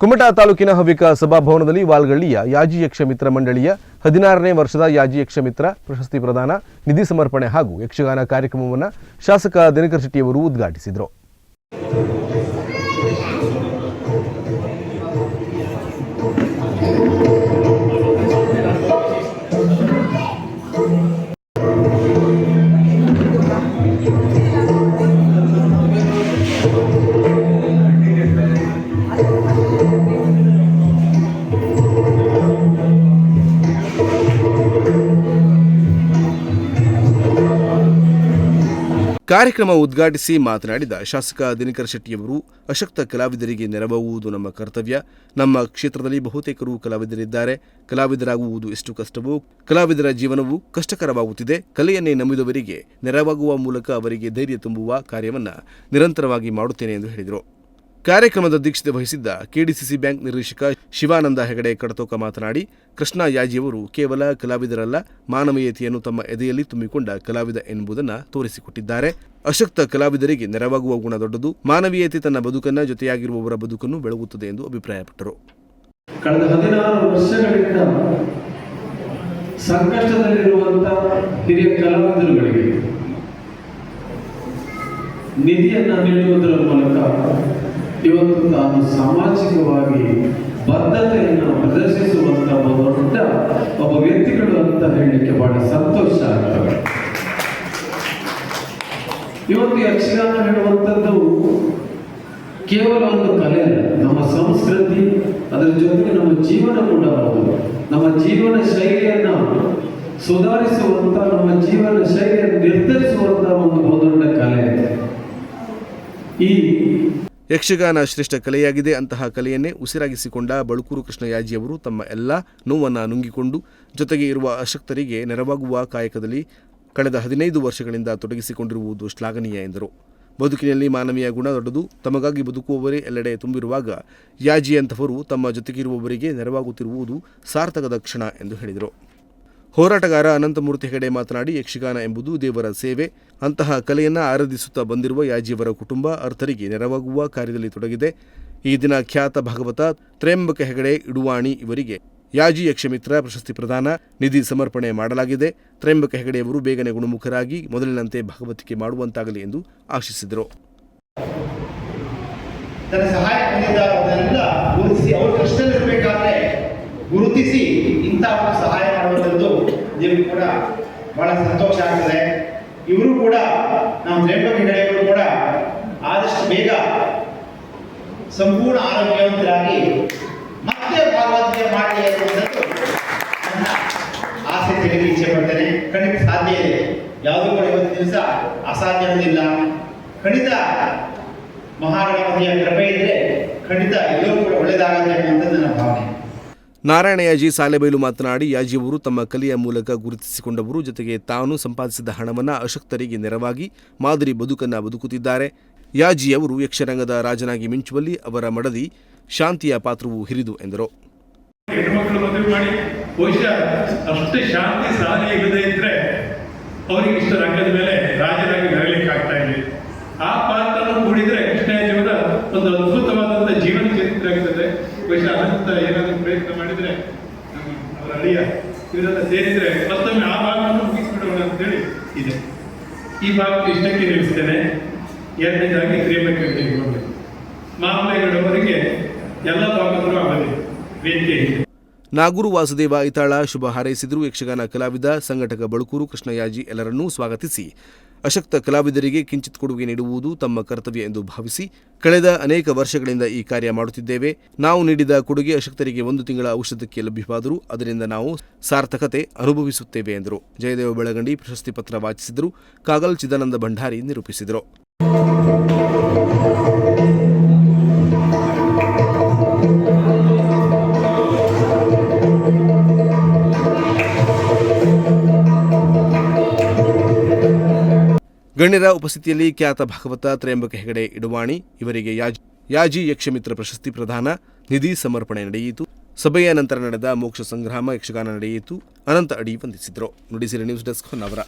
ಕುಮಟಾ ತಾಲೂಕಿನ ಹವ್ಯಕ ಸಭಾಭವನದಲ್ಲಿ ವಾಲ್ಗಳ್ಳಿಯ ಯಾಜಿ ಮಿತ್ರ ಮಂಡಳಿಯ ಹದಿನಾರನೇ ವರ್ಷದ ಯಾಜಿ ಮಿತ್ರ ಪ್ರಶಸ್ತಿ ಪ್ರದಾನ, ನಿಧಿ ಸಮರ್ಪಣೆ ಹಾಗೂ ಯಕ್ಷಗಾನ ಕಾರ್ಯಕ್ರಮವನ್ನು ಶಾಸಕ ದಿನಕರ್ ಶೆಟ್ಟಿಯವರು ಉದ್ಘಾಟಿಸಿದರು. ಕಾರ್ಯಕ್ರಮ ಉದ್ಘಾಟಿಸಿ ಮಾತನಾಡಿದ ಶಾಸಕ ದಿನಕರ ಶೆಟ್ಟಿಯವರು, ಅಶಕ್ತ ಕಲಾವಿದರಿಗೆ ನೆರವಾಗುವುದು ನಮ್ಮ ಕರ್ತವ್ಯ. ನಮ್ಮ ಕ್ಷೇತ್ರದಲ್ಲಿ ಬಹುತೇಕರು ಕಲಾವಿದರಿದ್ದಾರೆ. ಕಲಾವಿದರಾಗುವುದು ಎಷ್ಟು ಕಷ್ಟವೋ, ಕಲಾವಿದರ ಜೀವನವು ಕಷ್ಟಕರವಾಗುತ್ತಿದೆ. ಕಲೆಯನ್ನೇ ನಂಬಿದವರಿಗೆ ನೆರವಾಗುವ ಮೂಲಕ ಅವರಿಗೆ ಧೈರ್ಯ ತುಂಬುವ ಕಾರ್ಯವನ್ನು ನಿರಂತರವಾಗಿ ಮಾಡುತ್ತೇನೆ ಎಂದು ಹೇಳಿದರು. ಕಾರ್ಯಕ್ರಮದ ಅಧ್ಯಕ್ಷತೆ ವಹಿಸಿದ್ದ ಕೆಡಿಸಿಸಿ ಬ್ಯಾಂಕ್ ನಿರ್ದೇಶಕ ಶಿವಾನಂದ ಹೆಗಡೆ ಕಡತೋಕ ಮಾತನಾಡಿ, ಕೃಷ್ಣ ಯಾಜಿಯವರು ಕೇವಲ ಕಲಾವಿದರಲ್ಲ, ಮಾನವೀಯತೆಯನ್ನು ತಮ್ಮ ಎದೆಯಲ್ಲಿ ತುಂಬಿಕೊಂಡ ಕಲಾವಿದ ಎನ್ನುವುದನ್ನು ತೋರಿಸಿಕೊಟ್ಟಿದ್ದಾರೆ. ಅಶಕ್ತ ಕಲಾವಿದರಿಗೆ ನೆರವಾಗುವ ಗುಣ ದೊಡ್ಡದು, ಮಾನವೀಯತೆ ತನ್ನ ಬದುಕನ್ನ ಜೊತೆಯಾಗಿರುವವರ ಬದುಕನ್ನು ಬೆಳಗುತ್ತದೆ ಎಂದು ಅಭಿಪ್ರಾಯಪಟ್ಟರು. ಕಳೆದ ಹದಿನಾರು ವರ್ಷಗಳಿಂದ ಸಂಕಷ್ಟದಲ್ಲಿರುವಂತಹ ಹಿರಿಯ ಕಲಾವಿದರುಗಳಿಗೆ ನಿಧಿಯನ್ನು ನೀಡುವುದರ ಮೂಲಕ ಇವತ್ತು ತಾನು ಸಾಮಾಜಿಕವಾಗಿ ಬದ್ಧತೆಯನ್ನು ಪ್ರದರ್ಶಿಸುವಂತ ಒಬ್ಬ ದೊಡ್ಡ ಒಬ್ಬ ವ್ಯಕ್ತಿಗಳು ಅಂತ ಹೇಳಲಿಕ್ಕೆ ಬಹಳ ಸಂತೋಷ ಆಗ್ತವೆ ಇವತ್ತು ಯಕ್ಷಗಾನ ಹೇಳುವಂಥದ್ದು ಕೇವಲ ಒಂದು ಕಲೆ ಅಲ್ಲ. ನಮ್ಮ ಸಂಸ್ಕೃತಿ, ಅದರ ಜೊತೆಗೆ ನಮ್ಮ ಜೀವನ ಕೂಡ ಹೌದು. ನಮ್ಮ ಜೀವನ ಶೈಲಿಯನ್ನ ಸುಧಾರಿಸುವಂತ, ನಮ್ಮ ಜೀವನ ಶೈಲಿಯನ್ನು ನಿರ್ಧರಿಸುವಂತ ಒಂದು ಬಹುದೊಡ್ಡ ಕಲೆ. ಈ ಯಕ್ಷಗಾನ ಶ್ರೇಷ್ಠ ಕಲೆಯಾಗಿದೆ. ಅಂತಹ ಕಲೆಯನ್ನೇ ಉಸಿರಾಗಿಸಿಕೊಂಡ ಬಳುಕೂರು ಕೃಷ್ಣಯಾಜಿಯವರು ತಮ್ಮ ಎಲ್ಲ ನೋವನ್ನು ನುಂಗಿಕೊಂಡು ಜೊತೆಗೆ ಇರುವ ಅಶಕ್ತರಿಗೆ ನೆರವಾಗುವ ಕಾಯಕದಲ್ಲಿ ಕಳೆದ ಹದಿನೈದು ವರ್ಷಗಳಿಂದ ತೊಡಗಿಸಿಕೊಂಡಿರುವುದು ಶ್ಲಾಘನೀಯ ಎಂದರು. ಬದುಕಿನಲ್ಲಿ ಮಾನವೀಯ ಗುಣ ದೊಡ್ಡದು. ತಮಗಾಗಿ ಬದುಕುವವರೇ ಎಲ್ಲೆಡೆ ತುಂಬಿರುವಾಗ ಯಾಜಿಯಂಥವರು ತಮ್ಮ ಜೊತೆಗಿರುವವರಿಗೆ ನೆರವಾಗುತ್ತಿರುವುದು ಸಾರ್ಥಕದ ಕ್ಷಣ ಎಂದು ಹೇಳಿದರು. ಹೋರಾಟಗಾರ ಅನಂತಮೂರ್ತಿ ಹೆಗಡೆ ಮಾತನಾಡಿ ಯಕ್ಷಗಾನ ಎಂಬುದು ದೇವರ ಸೇವೆ. ಅಂತಹ ಕಲೆಯನ್ನು ಆರಾಧಿಸುತ್ತಾ ಬಂದಿರುವ ಯಾಜಿಯವರ ಕುಟುಂಬ ಅರ್ಥರಿಗೆ ನೆರವಾಗುವ ಕಾರ್ಯದಲ್ಲಿ ತೊಡಗಿದೆ. ಈ ದಿನ ಖ್ಯಾತ ಭಾಗವತ ತ್ರಯಂಬಕ ಹೆಗಡೆ, ಇಡುವಾಣಿ ಇವರಿಗೆ ಯಾಜಿ ಯಕ್ಷಮಿತ್ರ ಪ್ರಶಸ್ತಿ ಪ್ರದಾನ, ನಿಧಿ ಸಮರ್ಪಣೆ ಮಾಡಲಾಗಿದೆ. ತ್ರಯಂಬಕ ಹೆಗಡೆಯವರು ಬೇಗನೆ ಗುಣಮುಖರಾಗಿ ಮೊದಲಿನಂತೆ ಭಾಗವತಿಕೆ ಮಾಡುವಂತಾಗಲಿ ಎಂದು ಆಶಿಸಿದರು. ಗುರುತಿಸಿ ಇಂಥ ನಿಮ್ಗೆ ಕೂಡ ಬಹಳ ಸಂತೋಷ ಆಗ್ತದೆ. ಇವರು ಕೂಡ ನಮ್ಮ ತ್ರೇಂಬಕ ಹೆಗಡೆಯವರು ಕೂಡ ಆದಷ್ಟು ಬೇಗ ಸಂಪೂರ್ಣ ಆರೋಗ್ಯವಂತರಾಗಿ ಮತ್ತೆ ಭಾಗವತಿಕೆ ಮಾಡಲಿ ಅನ್ನುವಂಥದ್ದು ನನ್ನ ಆಸೆ ತಿಳಿದು ಇಚ್ಛೆ ಪಡ್ತೇನೆ. ಖಂಡಿತ ಸಾಧ್ಯ ಇದೆ. ಯಾವುದೂ ಕೂಡ ಇವತ್ತು ದಿವಸ ಅಸಾಧ್ಯ ಅನ್ನೋದಿಲ್ಲ. ಖಂಡಿತ ಮಹಾಗಣಪತಿಯ ಕೃಪೆ ಇದ್ರೆ ಖಂಡಿತ ಎಲ್ಲರೂ ಕೂಡ ಒಳ್ಳೇದಾಗುತ್ತೆ ಅನ್ನುವಂಥದ್ದು ನನ್ನ ಭಾವನೆ. ನಾರಾಯಣ ಯಾಜಿ ಸಾಲೆಬೈಲು ಮಾತನಾಡಿ ಯಾಜಿಯವರು ತಮ್ಮ ಕಲೆಯ ಮೂಲಕ ಗುರುತಿಸಿಕೊಂಡವರು. ಜೊತೆಗೆ ತಾನು ಸಂಪಾದಿಸಿದ ಹಣವನ್ನು ಅಶಕ್ತರಿಗೆ ನೆರವಾಗಿ ಮಾದರಿ ಬದುಕನ್ನು ಬದುಕುತ್ತಿದ್ದಾರೆ. ಯಾಜಿಯವರು ಯಕ್ಷರಂಗದ ರಾಜನಾಗಿ ಮಿಂಚುವಲ್ಲಿ ಅವರ ಮಡದಿ ಶಾಂತಿಯ ಪಾತ್ರವು ಹಿರಿದು ಎಂದರು. ಅವರಿಗೆ ಇಷ್ಟ ರಂಗದ ಮೇಲೆ ರಾಜನಾಗಿ ಬರಲಿಕ್ಕೆ ಆಗ್ತಾ ಇದೆ. ಆ ಇವರೆಲ್ಲ ಸೇರಿದ್ರೆ ಮತ್ತೊಮ್ಮೆ ಆ ಭಾಗವನ್ನು ಮುಗಿಸ್ಬಿಡೋಣ ಅಂತೇಳಿ ಇದೆ. ಈ ಭಾಗಕ್ಕೆ ಇಷ್ಟಕ್ಕೆ ನಿಲ್ಲಿಸ್ತೇನೆ. ಎರಡನೇದಾಗಿ ಕ್ರಿಯಬೇಕು ಮಾಮಲೆಗಳವರಿಗೆ ಎಲ್ಲ ಭಾಗಗಳು ಆಗಲಿ ವೇದಿಕೆ ಇದೆ. ನಾಗೂರು ವಾಸುದೇವ ಐತಾಳ ಶುಭ ಹಾರೈಸಿದರು ಯಕ್ಷಗಾನ ಕಲಾವಿದ, ಸಂಘಟಕ ಬಳುಕೂರು ಕೃಷ್ಣಯಾಜಿ ಎಲ್ಲರನ್ನೂ ಸ್ವಾಗತಿಸಿ. ಅಶಕ್ತ ಕಲಾವಿದರಿಗೆ ಕಿಂಚಿತ್ ಕೊಡುಗೆ ನೀಡುವುದು ತಮ್ಮ ಕರ್ತವ್ಯ ಎಂದು ಭಾವಿಸಿ ಕಳೆದ ಅನೇಕ ವರ್ಷಗಳಿಂದ ಈ ಕಾರ್ಯ ಮಾಡುತ್ತಿದ್ದೇವೆ. ನಾವು ನೀಡಿದ ಕೊಡುಗೆ ಅಶಕ್ತರಿಗೆ ಒಂದು ತಿಂಗಳ ಔಷಧಕ್ಕೆ ಲಭ್ಯವಾದರೂ ಅದರಿಂದ ನಾವು ಸಾರ್ಥಕತೆ ಅನುಭವಿಸುತ್ತೇವೆ ಎಂದರು. ಜಯದೇವ ಬೆಳಗಂಡಿ ಪ್ರಶಸ್ತಿ ಪತ್ರ ವಾಚಿಸಿದರು. ಕಾಗಲ್ ಚಿದಾನಂದ ಭಂಡಾರಿ ನಿರೂಪಿಸಿದರು. ಗಣ್ಯರ ಉಪಸ್ಥಿತಿಯಲ್ಲಿ ಖ್ಯಾತ ಭಾಗವತ, ತ್ರಯಂಬಕ ಹೆಗಡೆ, ಇಡುವಾಣಿ ಇವರಿಗೆ ಯಾಜಿ ಯಾಜಿ ಯಕ್ಷಮಿತ್ರ ಪ್ರಶಸ್ತಿ ಪ್ರದಾನ, ನಿಧಿ ಸಮರ್ಪಣೆ ನಡೆಯಿತು. ಸಭೆಯ ನಂತರ ನಡೆದ ಮೋಕ್ಷ ಸಂಗ್ರಾಮ ಯಕ್ಷಗಾನ ನಡೆಯಿತು. ಅನಂತ ಅಡಿ ವಂದಿಸಿದರು. Nudisiri news desk Honnavar.